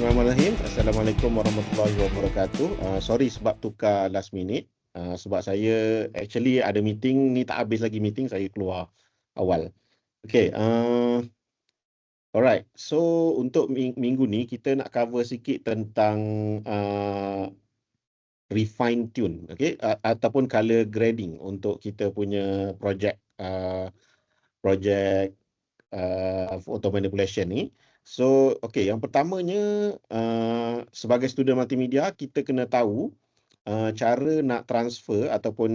Bismillahirrahmanirrahim. Assalamualaikum warahmatullahi wabarakatuh. Uh, sorry sebab tukar last minute. Uh, sebab saya actually ada meeting ni tak habis lagi meeting saya keluar awal. Okay. Uh, alright. So untuk minggu ni kita nak cover sikit tentang uh, refine tune. Okay. Uh, ataupun color grading untuk kita punya project uh, project uh, photo manipulation ni. So, okay, yang pertamanya uh, sebagai student multimedia kita kena tahu uh, cara nak transfer ataupun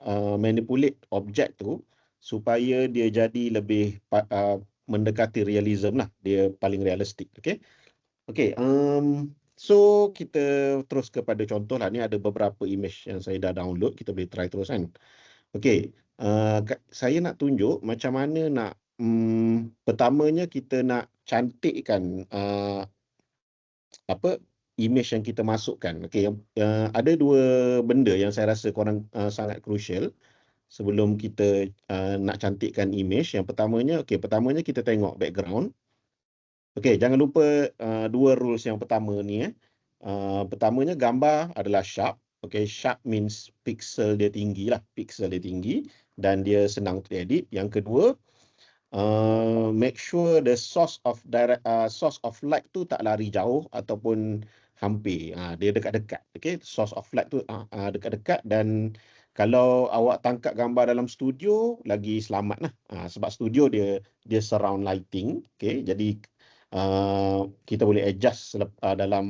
uh, manipulate objek tu supaya dia jadi lebih uh, mendekati realism lah. Dia paling realistik, okay? Okay, um, so kita terus kepada contoh lah. Ni ada beberapa image yang saya dah download. Kita boleh try terus kan? Okay, uh, saya nak tunjuk macam mana nak um, pertamanya kita nak cantikkan uh, apa image yang kita masukkan. Okey, uh, ada dua benda yang saya rasa korang uh, sangat crucial sebelum kita uh, nak cantikkan image. Yang pertamanya, okey, pertamanya kita tengok background. Okey, jangan lupa uh, dua rules yang pertama ni eh. Uh, pertamanya gambar adalah sharp. Okey, sharp means pixel dia tinggi lah, pixel dia tinggi dan dia senang untuk edit. Yang kedua, uh, make sure the source of direct uh, source of light tu tak lari jauh ataupun hampir. Uh, dia dekat-dekat okay? Source of light tu uh, uh, dekat-dekat dan kalau awak tangkap gambar dalam studio lagi selamat lah uh, sebab studio dia dia surround lighting okay? Jadi uh, kita boleh adjust selep- uh, dalam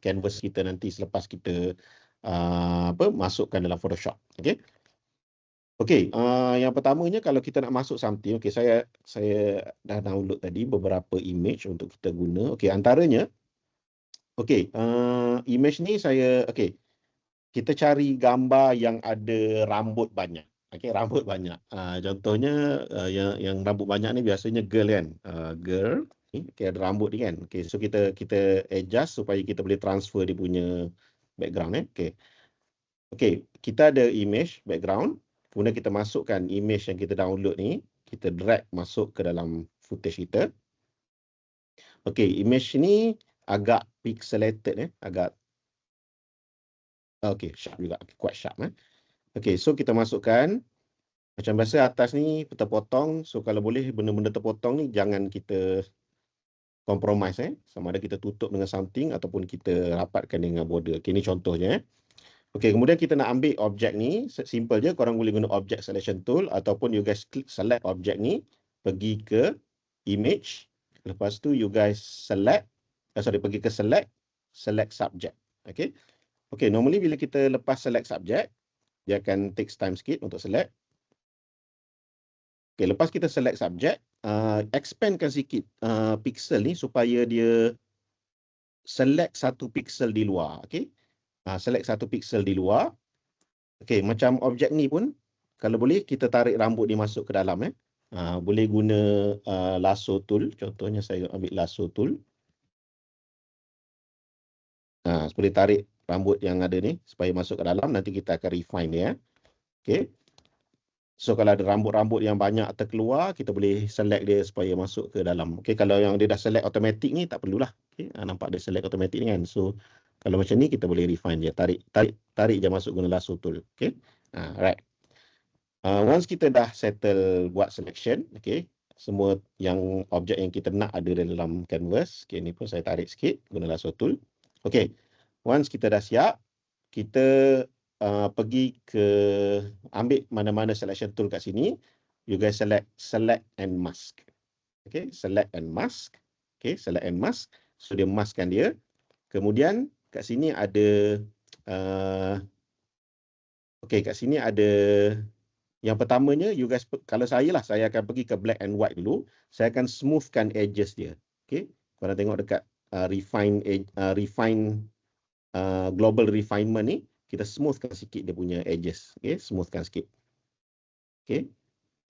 canvas kita nanti selepas kita uh, apa masukkan dalam Photoshop okay Okey, uh, yang pertamanya kalau kita nak masuk something, okey saya saya dah download tadi beberapa image untuk kita guna. Okey, antaranya okey, uh, image ni saya okey. Kita cari gambar yang ada rambut banyak. Okey, rambut banyak. Uh, contohnya uh, yang yang rambut banyak ni biasanya girl kan. Uh, girl okey ada rambut ni kan. Okey, so kita kita adjust supaya kita boleh transfer dia punya background eh. Okey. Okey, kita ada image background Kemudian kita masukkan image yang kita download ni, kita drag masuk ke dalam footage kita. Okay, image ni agak pixelated eh, agak Okay, sharp juga, quite sharp eh. Okay, so kita masukkan macam biasa atas ni terpotong. So kalau boleh benda-benda terpotong ni jangan kita compromise eh. Sama ada kita tutup dengan something ataupun kita rapatkan dengan border. Okay, ni contohnya eh. Okey, kemudian kita nak ambil objek ni, simple je korang boleh guna object selection tool ataupun you guys click select objek ni, pergi ke image, lepas tu you guys select, uh, sorry pergi ke select, select subject. Okey. Okey, normally bila kita lepas select subject, dia akan take time sikit untuk select. Okey, lepas kita select subject, uh, expandkan sikit uh, pixel ni supaya dia select satu pixel di luar. Okey uh, select satu pixel di luar. Okey, macam objek ni pun kalau boleh kita tarik rambut dia masuk ke dalam eh. Uh, boleh guna uh, lasso tool. Contohnya saya ambil lasso tool. Uh, boleh tarik rambut yang ada ni supaya masuk ke dalam. Nanti kita akan refine dia. Okey. So kalau ada rambut-rambut yang banyak terkeluar, kita boleh select dia supaya masuk ke dalam. Okey, kalau yang dia dah select automatic ni tak perlulah. Okey, nampak dia select automatic ni kan. So kalau macam ni kita boleh refine dia. Tarik tarik tarik je masuk guna lasso tool. Okay. Uh, right. Uh, once kita dah settle buat selection. Okay. Semua yang objek yang kita nak ada dalam canvas. Okay. Ni pun saya tarik sikit guna lasso tool. Okay. Once kita dah siap. Kita uh, pergi ke ambil mana-mana selection tool kat sini. You guys select select and mask. Okay. Select and mask. Okay. Select and mask. So dia maskkan dia. Kemudian kat sini ada uh, okey kat sini ada yang pertamanya you guys kalau saya lah saya akan pergi ke black and white dulu. Saya akan smoothkan edges dia okey korang tengok dekat uh, refine uh, refine uh, global refinement ni kita smoothkan sikit dia punya edges okey smoothkan sikit. Okey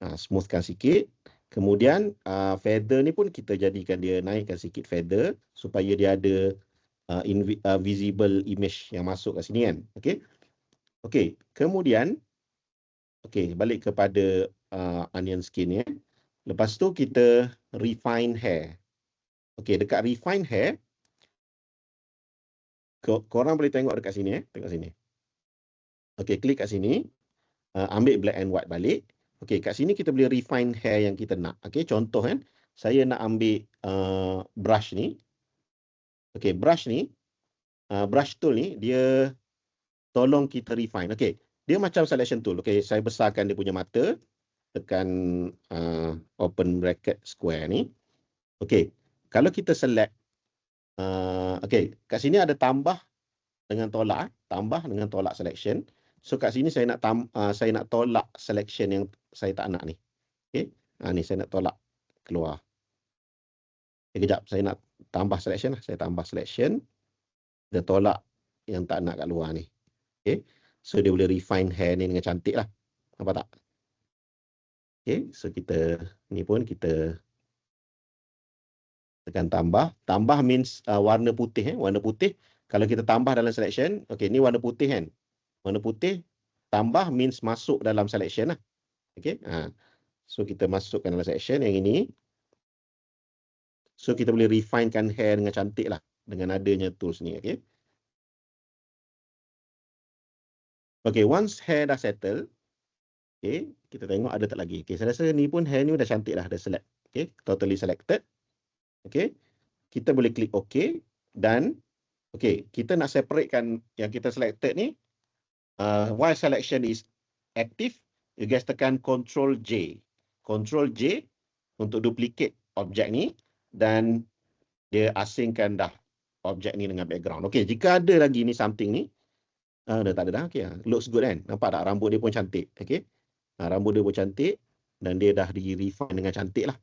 uh, smoothkan sikit. Kemudian uh, feather ni pun kita jadikan dia naikkan sikit feather supaya dia ada uh, invi- uh, visible image yang masuk kat sini kan. Okey. Okey, kemudian okey, balik kepada uh, onion skin ya. Lepas tu kita refine hair. Okey, dekat refine hair korang boleh tengok dekat sini eh. Tengok sini. Okey, klik kat sini. Uh, ambil black and white balik. Okey, kat sini kita boleh refine hair yang kita nak. Okey, contoh kan. Saya nak ambil uh, brush ni. Okey, brush ni. Uh, brush tool ni, dia tolong kita refine. Okey, dia macam selection tool. Okey, saya besarkan dia punya mata. Tekan uh, open bracket square ni. Okey, kalau kita select Uh, okay, kat sini ada tambah dengan tolak, eh. tambah dengan tolak selection. So kat sini saya nak tam, uh, saya nak tolak selection yang saya tak nak ni. Okay, uh, ni saya nak tolak keluar. Okay, kejap, saya nak tambah selection lah. Saya tambah selection. Dia tolak yang tak nak kat luar ni. Okay, so dia boleh refine hair ni dengan cantik lah. Nampak tak? Okay, so kita ni pun kita tekan tambah. Tambah means uh, warna putih. Eh. Warna putih, kalau kita tambah dalam selection, okay, ni warna putih kan. Warna putih, tambah means masuk dalam selection lah. Okay. Ha. So, kita masukkan dalam selection yang ini. So, kita boleh refinekan hair dengan cantik lah. Dengan adanya tools ni. Okay. Okay, once hair dah settle, okay, kita tengok ada tak lagi. Okay, saya rasa ni pun hair ni dah cantik lah, dah select. Okay, totally selected. Okay. Kita boleh klik OK. Dan okay, kita nak separatekan yang kita selected ni. Uh, while selection is active, you guys tekan Control J. Control J untuk duplicate objek ni. Dan dia asingkan dah objek ni dengan background. Okay, jika ada lagi ni something ni. Uh, dah tak ada dah. Okay, looks good kan? Nampak tak? Rambut dia pun cantik. Okay. Uh, rambut dia pun cantik. Dan dia dah di-refine dengan cantik lah.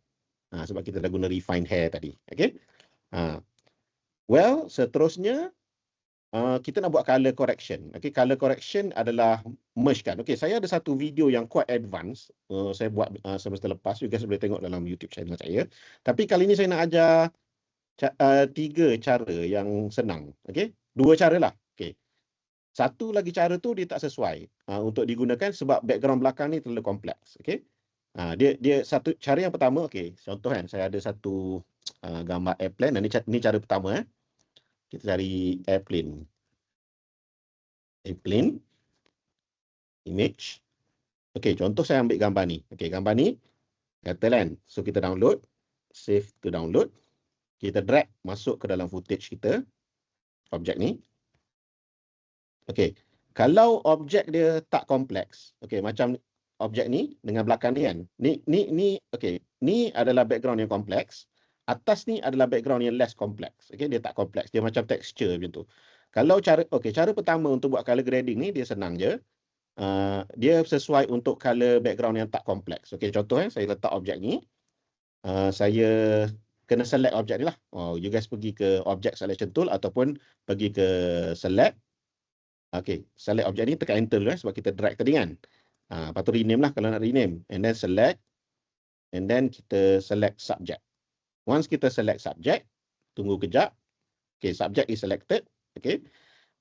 Ha, sebab kita dah guna refine hair tadi. Okay. Ha. Well, seterusnya uh, kita nak buat color correction. Okay, color correction adalah merge kan. Okay, saya ada satu video yang quite advance. Uh, saya buat uh, semester lepas. You guys boleh tengok dalam YouTube channel saya. Tapi kali ini saya nak ajar uh, tiga cara yang senang. Okay, dua cara lah. Okay. Satu lagi cara tu dia tak sesuai uh, untuk digunakan sebab background belakang ni terlalu kompleks. Okay. Ha, dia dia satu cara yang pertama okey contoh kan saya ada satu uh, gambar airplane dan ni, ni cara pertama eh kita cari airplane. Airplane. Image. Okey contoh saya ambil gambar ni. Okey gambar ni kata kan. So kita download. Save to download. Kita drag masuk ke dalam footage kita. Objek ni. Okey kalau objek dia tak kompleks okey macam objek ni dengan belakang ni kan. Ni ni ni okey. Ni adalah background yang kompleks. Atas ni adalah background yang less kompleks. Okey, dia tak kompleks. Dia macam texture macam tu. Kalau cara okey, cara pertama untuk buat color grading ni dia senang je. Uh, dia sesuai untuk color background yang tak kompleks. Okey, contoh eh saya letak objek ni. Uh, saya kena select objek ni lah. Oh, you guys pergi ke object selection tool ataupun pergi ke select. Okey, select objek ni tekan enter dulu eh sebab kita drag tadi kan. Ha, lepas tu rename lah kalau nak rename. And then select. And then kita select subject. Once kita select subject, tunggu kejap. Okay, subject is selected. Okay.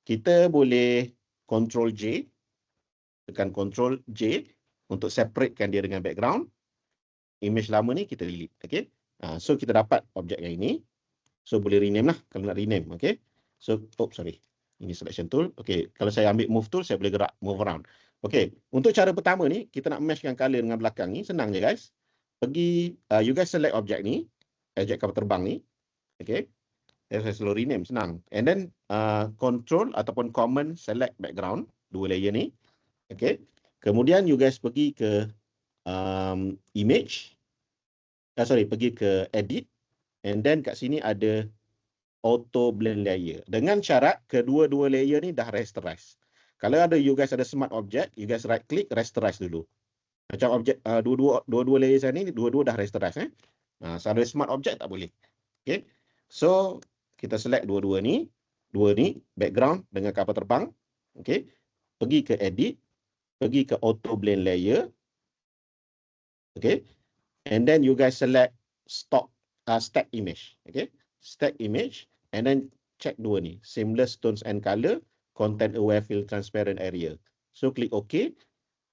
Kita boleh control J. Tekan control J untuk separatekan dia dengan background. Image lama ni kita delete. Okay. Ha, so kita dapat objek yang ini. So boleh rename lah kalau nak rename. Okay. So, oh sorry. Ini selection tool. Okay. Kalau saya ambil move tool, saya boleh gerak move around. Okey, untuk cara pertama ni, kita nak meshkan color dengan belakang ni, senang je guys. Pergi, uh, you guys select objek ni, objek kapal terbang ni. Okey, saya selalu rename, senang. And then, uh, control ataupun common select background, dua layer ni. Okey, kemudian you guys pergi ke um, image. Uh, sorry, pergi ke edit. And then kat sini ada auto blend layer. Dengan syarat kedua-dua layer ni dah rasterize. Kalau ada you guys ada smart object, you guys right click rasterize dulu. Macam objek uh, dua-dua dua-dua layer saya ni dua-dua dah rasterize eh. Ha, ada smart object tak boleh. Okay. So kita select dua-dua ni, dua ni background dengan kapal terbang. Okay. Pergi ke edit, pergi ke auto blend layer. Okay. And then you guys select stock uh, stack image. Okay. Stack image and then check dua ni, seamless tones and color content aware fill transparent area. So klik OK,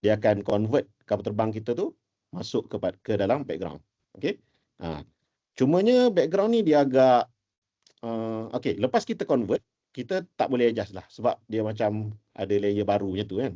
dia akan convert kapal terbang kita tu masuk ke ke dalam background. Okay. Ha. Cumanya background ni dia agak uh, okay. Lepas kita convert, kita tak boleh adjust lah sebab dia macam ada layer baru macam tu kan.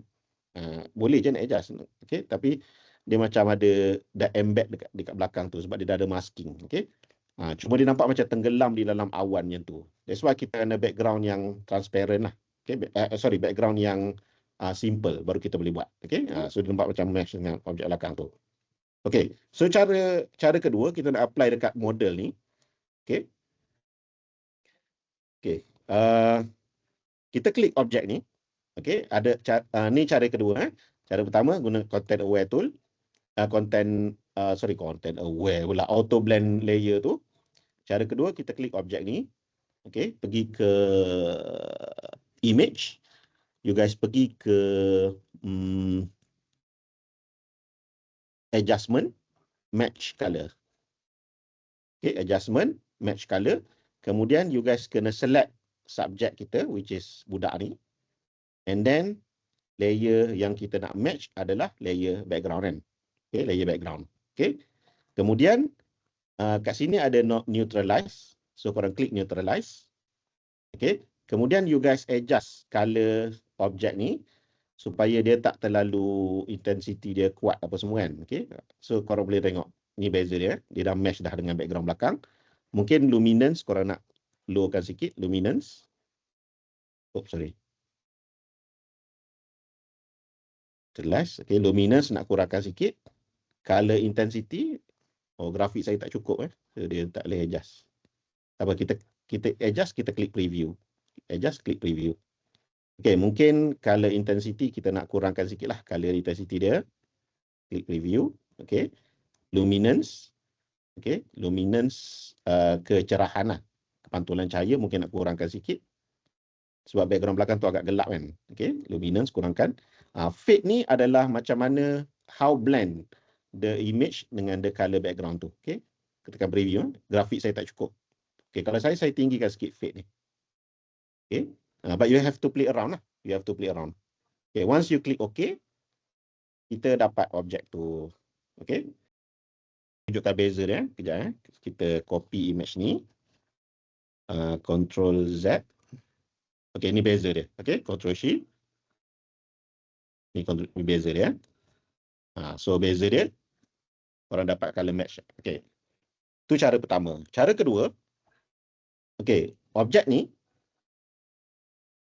Uh, boleh je nak adjust. Okay. Tapi dia macam ada dah embed dekat, dekat belakang tu sebab dia dah ada masking. Okay. Uh, cuma dia nampak macam tenggelam di dalam awan yang tu. That's why kita kena background yang transparent lah. Okay. Uh, sorry, background yang uh, simple baru kita boleh buat. Okay. Uh, so dia nampak macam mesh dengan objek belakang tu. Okay. So cara cara kedua kita nak apply dekat model ni. Okay. Okay. Uh, kita klik objek ni. Okay, ada uh, ni cara kedua. Eh. Cara pertama guna content aware tool. Uh, content, uh, sorry, content aware pula. Auto blend layer tu. Cara kedua kita klik objek ni. Okay, pergi ke image. You guys pergi ke um, adjustment, match color. Okay, adjustment, match color. Kemudian you guys kena select subject kita which is budak ni. And then layer yang kita nak match adalah layer background kan. Okay, layer background. Okay. Kemudian uh, kat sini ada neutralize. So korang klik neutralize. Okay. Kemudian you guys adjust color object ni supaya dia tak terlalu intensity dia kuat apa semua kan. Okay. So korang boleh tengok ni beza dia. Dia dah match dah dengan background belakang. Mungkin luminance korang nak lowkan sikit luminance. Oh sorry. Jelas. Okay, luminance nak kurangkan sikit. Color intensity. Oh, grafik saya tak cukup eh. So, dia tak boleh adjust. Apa kita kita adjust kita klik preview. Adjust klik preview. Okay, mungkin color intensity kita nak kurangkan sikit lah color intensity dia. Klik preview. Okay. Luminance. Okay, luminance uh, kecerahan lah. Kepantulan cahaya mungkin nak kurangkan sikit. Sebab background belakang tu agak gelap kan. Okay, luminance kurangkan. Uh, fade ni adalah macam mana how blend the image dengan the color background tu. Okay, ketika preview, eh. grafik saya tak cukup. Okay, kalau saya, saya tinggikan sikit fade ni. Okay, uh, but you have to play around lah. You have to play around. Okay, once you click OK, kita dapat objek tu. Okay, tunjukkan beza dia. Kejap eh. Kita copy image ni. Uh, control Z. Okay, ni beza dia. Okay, control Shift. Ni, control, ni beza dia. Uh, so, beza dia. Orang dapat color match. Okay. Tu cara pertama. Cara kedua. Okay, objek ni.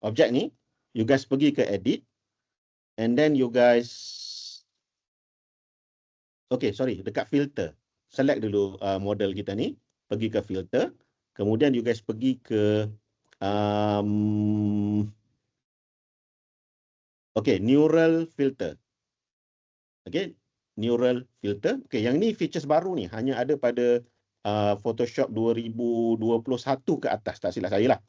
Objek ni. You guys pergi ke edit. And then you guys Okay, sorry. Dekat filter select dulu uh, model kita ni, pergi ke filter, kemudian you guys pergi ke um, okay, neural filter. Okay, neural filter. Okay, yang ni features baru ni, hanya ada pada uh, Photoshop 2021 ke atas, tak silap saya lah.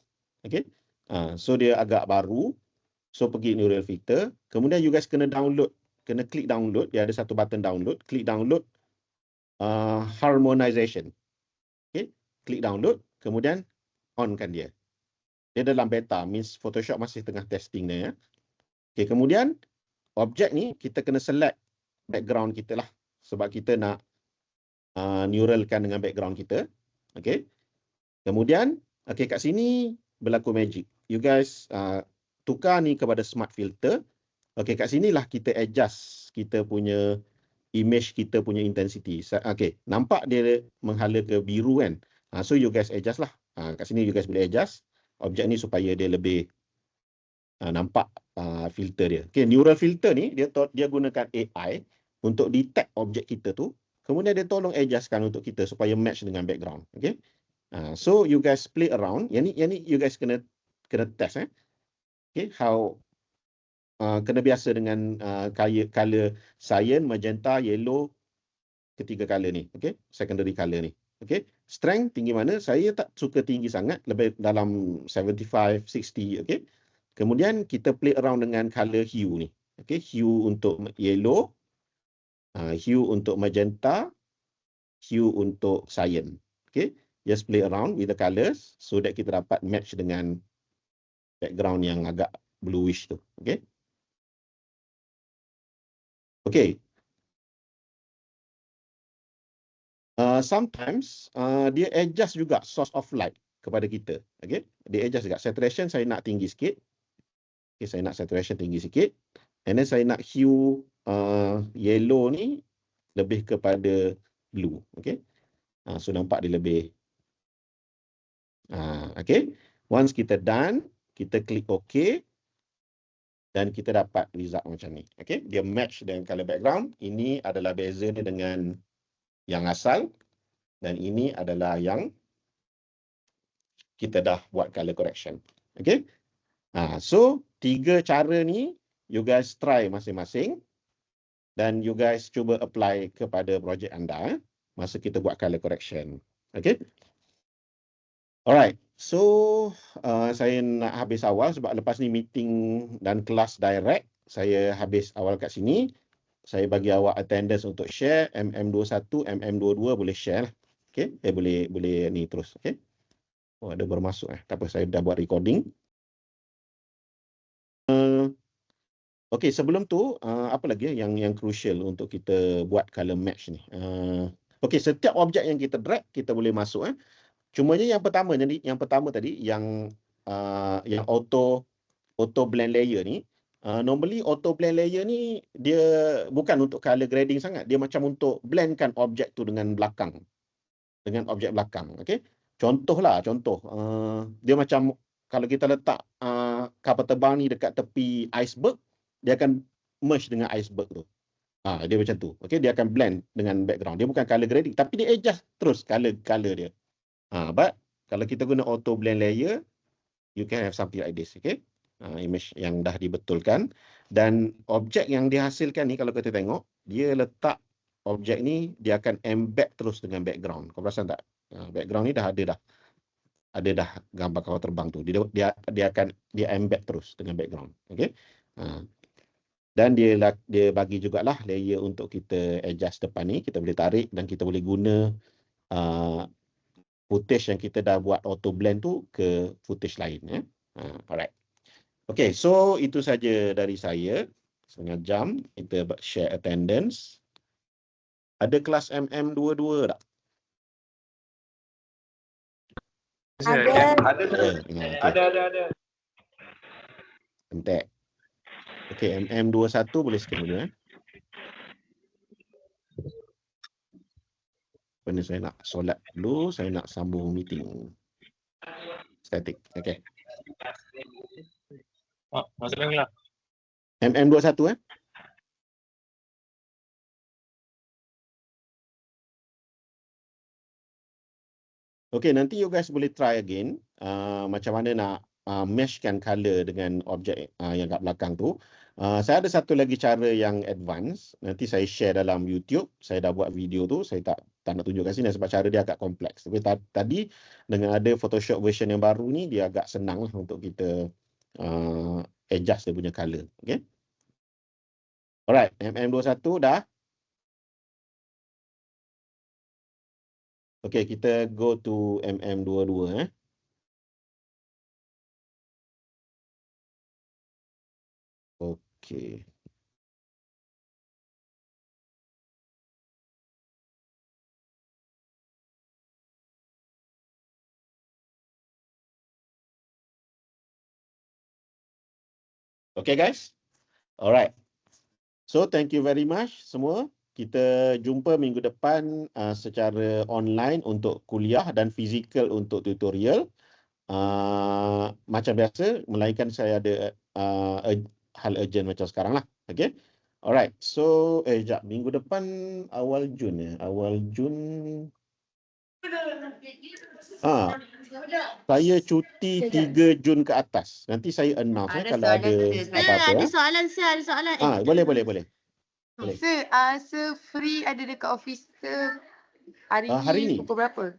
Okay, uh, so dia agak baru. So pergi neural filter, kemudian you guys kena download, kena klik download, dia ada satu button download, klik download, uh, harmonization. Okay, klik download, kemudian onkan dia. Dia dalam beta, means Photoshop masih tengah testing dia. Ya. Okay, kemudian objek ni kita kena select background kita lah. Sebab kita nak uh, neuralkan dengan background kita. Okay. Kemudian, okay, kat sini berlaku magic. You guys uh, tukar ni kepada smart filter. Okay, kat sinilah kita adjust kita punya image kita punya intensity. Okay, nampak dia menghala ke biru kan? Ha, so you guys adjust lah. Ha, kat sini you guys boleh adjust objek ni supaya dia lebih uh, nampak uh, filter dia. Okay, neural filter ni dia dia gunakan AI untuk detect objek kita tu. Kemudian dia tolong adjustkan untuk kita supaya match dengan background. Okay. Uh, so you guys play around. Yang ni, yang ni you guys kena kena test eh. Okay, how uh, kena biasa dengan uh, color, color cyan, magenta, yellow, ketiga color ni. Okay, secondary color ni. Okay, strength tinggi mana? Saya tak suka tinggi sangat, lebih dalam 75, 60. Okay, kemudian kita play around dengan color hue ni. Okay, hue untuk yellow, uh, hue untuk magenta, hue untuk cyan. Okay, just play around with the colors so that kita dapat match dengan background yang agak bluish tu. Okay. Okay. Uh, sometimes uh, dia adjust juga source of light. kepada kita. Okay. Dia adjust juga. Saturation saya nak tinggi sikit. Okay, saya nak saturation tinggi sikit. And then saya nak hue uh, yellow ni lebih kepada blue. Okay. Uh, so nampak dia lebih. Uh, okay. Once kita done, kita klik OK. Dan kita dapat result macam ni. Okay. Dia match dengan color background. Ini adalah beza dengan yang asal. Dan ini adalah yang kita dah buat color correction. Okay. Ha, so, tiga cara ni you guys try masing-masing. Dan you guys cuba apply kepada projek anda masa kita buat color correction. Okay. Alright. So, uh, saya nak habis awal sebab lepas ni meeting dan kelas direct. Saya habis awal kat sini. Saya bagi awak attendance untuk share. MM21, MM22 boleh share lah. Okay, eh boleh boleh ni terus. Okay. Oh ada bermasuk eh. Tak apa saya dah buat recording. Uh, okay sebelum tu uh, apa lagi yang yang crucial untuk kita buat color match ni. Uh, okay setiap objek yang kita drag kita boleh masuk eh. Cuma je yang pertama jadi yang pertama tadi yang uh, yang auto auto blend layer ni Uh, normally auto blend layer ni dia bukan untuk color grading sangat dia macam untuk blendkan objek tu dengan belakang dengan objek belakang. Okay? Contohlah, contoh. Uh, dia macam kalau kita letak uh, kapal terbang ni dekat tepi iceberg, dia akan merge dengan iceberg tu. Ha, dia macam tu. Okay? Dia akan blend dengan background. Dia bukan color grading. Tapi dia adjust terus color color dia. Ha, but kalau kita guna auto blend layer, you can have something like this. Okay? Ha, image yang dah dibetulkan. Dan objek yang dihasilkan ni kalau kita tengok, dia letak objek ni dia akan embed terus dengan background. Kau perasan tak? Uh, background ni dah ada dah. Ada dah gambar kapal terbang tu. Dia dia dia akan dia embed terus dengan background. Okey. Uh, dan dia dia bagi jugalah layer untuk kita adjust depan ni. Kita boleh tarik dan kita boleh guna uh, footage yang kita dah buat auto blend tu ke footage lain. Ya. Uh, alright. Okay, so itu saja dari saya. Setengah jam kita share attendance. Ada kelas MM22 tak? Ada. Ada. Okay. Ada, ada, ada. Entek. Okey, MM21 boleh skip dulu eh. Benda saya nak solat dulu, saya nak sambung meeting. Static. Okey. Oh, masa lagi lah. MM21 eh. Okay, nanti you guys boleh try again uh, macam mana nak uh, meshkan color dengan objek uh, yang kat belakang tu. Uh, saya ada satu lagi cara yang advance. Nanti saya share dalam YouTube. Saya dah buat video tu. Saya tak tak nak tunjukkan sini sebab cara dia agak kompleks. Tapi tadi dengan ada Photoshop version yang baru ni, dia agak senang lah untuk kita uh, adjust dia punya color. Okay. Alright, MM21 dah. Okay, kita go to MM22 eh. Okay. Okay guys. Alright. So thank you very much semua kita jumpa minggu depan uh, secara online untuk kuliah dan fizikal untuk tutorial. Uh, macam biasa, melainkan saya ada uh, hal urgent macam sekarang lah. Okay. Alright. So, eh, jap. Minggu depan awal Jun ya. Awal Jun. Ah, saya cuti 3 Jun ke atas. Nanti saya announce eh, kalau ada apa-apa. Ada eh. soalan, sir. Ada soalan. Ah, boleh, boleh, boleh. Boleh. Sir, uh, sir free ada dekat office sir hari, Ah, hari ni? pukul berapa?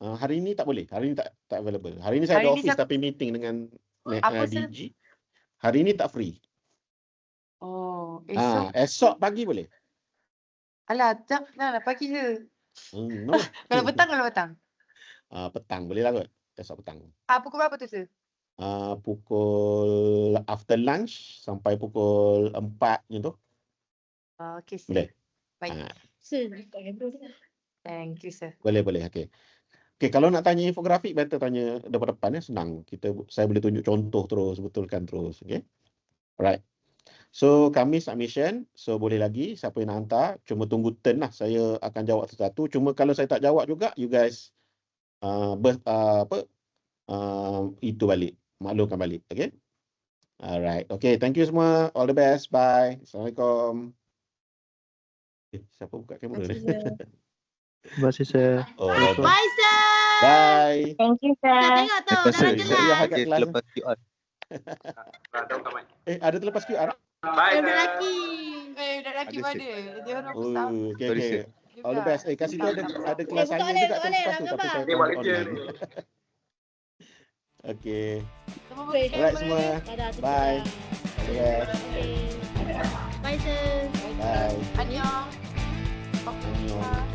Uh, hari ni tak boleh. Hari ni tak tak available. Hari ni saya Hari ada office siap- tapi meeting dengan uh, Apa, sir? Hari ni tak free. Oh, Ah, esok. esok pagi boleh. Alah, tak nak lah pagi je. Hmm, no. Kalau petang, kalau petang. Ah, petang boleh lah kot. Esok petang. Ah, pukul berapa tu sir? Ah, pukul after lunch sampai pukul 4 macam tu. Uh, okay sir. Boleh. Baik. Ah, Sir. Thank you sir. boleh boleh okey. Okay, kalau nak tanya infografik, better tanya depan-depan ya, senang. Kita saya boleh tunjuk contoh terus, betulkan terus. Okay. Alright. So, kami submission. So, boleh lagi. Siapa yang nak hantar, cuma tunggu turn lah. Saya akan jawab satu-satu. Cuma kalau saya tak jawab juga, you guys uh, ber, uh, apa, uh, itu balik. Maklumkan balik. Okay. Alright. Okay, thank you semua. All the best. Bye. Assalamualaikum. Eh, siapa buka kamera ni? Terima kasih, sir. Oh. Bye, sir. Bye. Thank you, sir. Kita tengok tu, Terima kasih. dalam Iya, kelas. agak Dia kelas. terlepas QR. Eh, ada terlepas QR? Yang lelaki. Eh, budak lelaki Ada, mana? Dia orang Oh, besar okay, okay. All the best. Eh, kat situ ada ada kelas buka saya oleh, juga buka oleh, terlepas tu nak tapi gambar. saya Dia buat follow kerja online. Okay. Alright semua. Bye. Okay. Bye, sir. Bye. Annyeong. Annyeong.